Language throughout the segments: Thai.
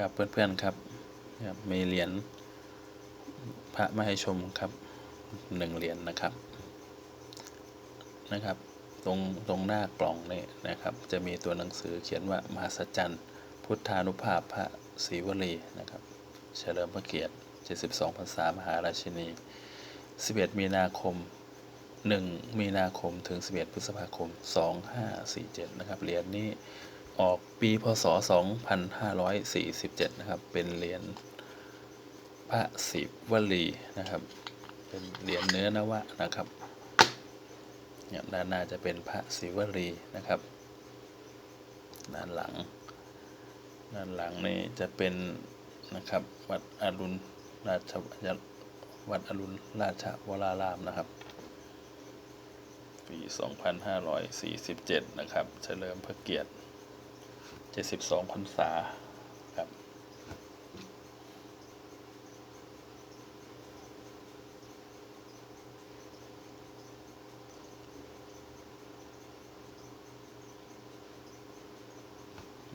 ครับเพื่อนๆครับครับมีเหรียญพระมาให้ชมครับหนึ่งเหรียญนะครับนะครับ ตรงตรงหน้ากล่องนี่นะครับ จะมีตัวหนังสือเขียนว่ามหัศจรรย์พุทธานุภาพพระศรีวลีนะครับ เฉลิมพระเกียรติ 72พรรษามหาราชินี 11 มีนาคม 1 มีนาคมถึง 11 พฤษภาคม 2547 นะครับเหรียญนี้ ออกปีพศ 2547 นะครับ เป็นเหรียญพระศิวลีนะครับ เป็นเหรียญเนื้อนวะนะครับเนี่ยด้านหน้าจะเป็นพระศิวลีนะครับ ด้านหลัง ด้านหลังนี่จะเป็นนะครับวัดอรุณราชวัดอรุณราชวรารามนะครับ ปี 2547 นะครับ เฉลิมพระเกียรติ 72พรรษาครับ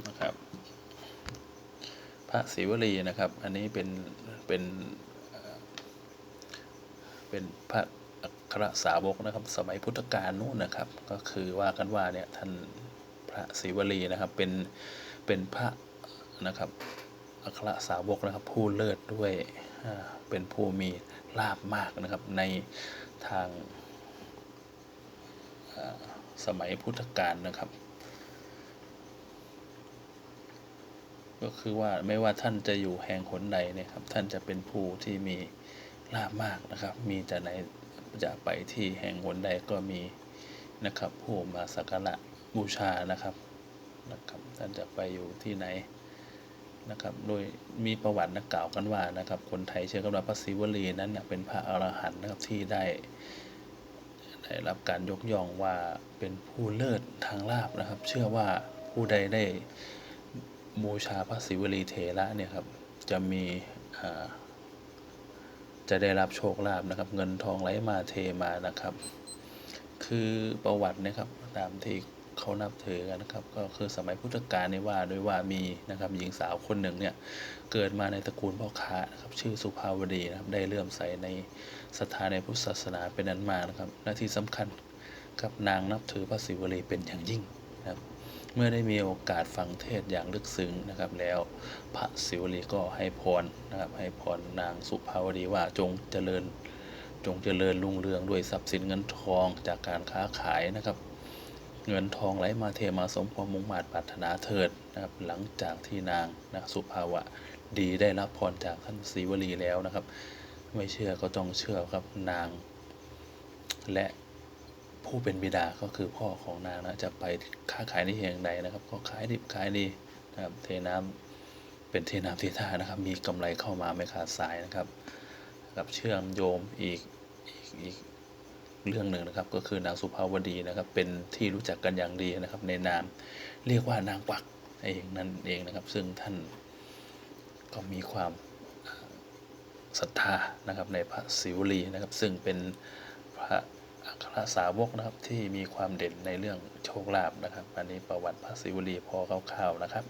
นะครับ พระศิวลีนะครับ อันนี้เป็น เป็นเอ่อเป็นพระอัครสาวกนะครับ สมัยพุทธกาลนู้นนะครับ ก็คือว่ากันว่าเนี่ยท่าน พระศิวลีนะครับ เป็นเป็นพระนะครับอัครสาวกนะครับ ผู้เลิศด้วยเป็นผู้มีลาบมากนะครับ ในทางสมัยพุทธกาลนะครับ ก็คือว่าไม่ว่าท่านจะอยู่แห่งหนใดเนี่ยครับ ท่านจะเป็นผู้ที่มีลาบมากนะครับ มีจะไหนจะไปที่แห่งหนใดก็มีนะครับ ผู้มาสักการะ บูชานะครับนะครับท่านจะไปอยู่ที่ไหนนะครับ โดยมีประวัตินะกล่าวกันว่านะครับ คนไทยเชื่อกันว่าพระศิวลีนั้นนะเป็นพระอรหันต์นะครับที่ได้ได้รับการยกย่องว่าเป็นผู้เลิศทางลาบนะครับ เชื่อว่าผู้ใดได้บูชาพระศิวลีเถระเนี่ยครับจะมีจะได้รับโชคลาภนะครับ เงินทองไหลมาเทมานะครับ คือประวัตินะครับตามที่ เขานับถือกันนะครับ ก็คือสมัยพุทธกาลนี่ว่าด้วยว่ามีนะครับหญิงสาวคนหนึ่งเนี่ยเกิดมาในตระกูลพ่อค้านะครับชื่อสุภาวดีนะครับได้เลื่อมใสในศรัทธาในพุทธศาสนาเป็นนั้นมากนะครับและที่สำคัญกับนางนับถือพระศิวลีเป็นอย่างยิ่งนะครับเมื่อได้มีโอกาสฟังเทศอย่างลึกซึ้งนะครับ แล้วพระศิวลีก็ให้พรนะครับให้พรนางสุภาวดีว่าจงเจริญจงเจริญรุ่งเรืองด้วยทรัพย์สินเงินทองจากการค้าขายนะครับ เงินทองไหลมาเทมาสมความมุ่งมา่ปรารถนาเถิดนะครับ หลังจากที่นางนะสุภาวะดีได้รับพรจากท่านศรีวลีแล้วนะครับ ไม่เชื่อก็ต้องเชื่อครับนาง และผู้เป็นบิดาก็คือพ่อของนางนะจะไปค้าขายในแห่งใดนะครับ ก็ขายดิบขายดีนะครับ เทน้ำเป็นเทน้ำเทท่านะครับ มีกำไรเข้ามาไม่ขาดสายนะครับ กับเชื่อมโยมอีกอีกอีก เรื่องหนึ่งนะครับ ก็คือนางสุภาวดีนะครับ เป็นที่รู้จักกันอย่างดีนะครับ ในนามเรียกว่านางกวักเองนั่นเองนะครับ ซึ่งท่านก็มีความศรัทธานะครับในพระศิวลีนะครับ ซึ่งเป็นพระอัครสาวกนะครับที่มีความเด่นในเรื่องโชคลาภนะครับ อันนี้ประวัติพระศิวลีพอคร่าวๆนะครับ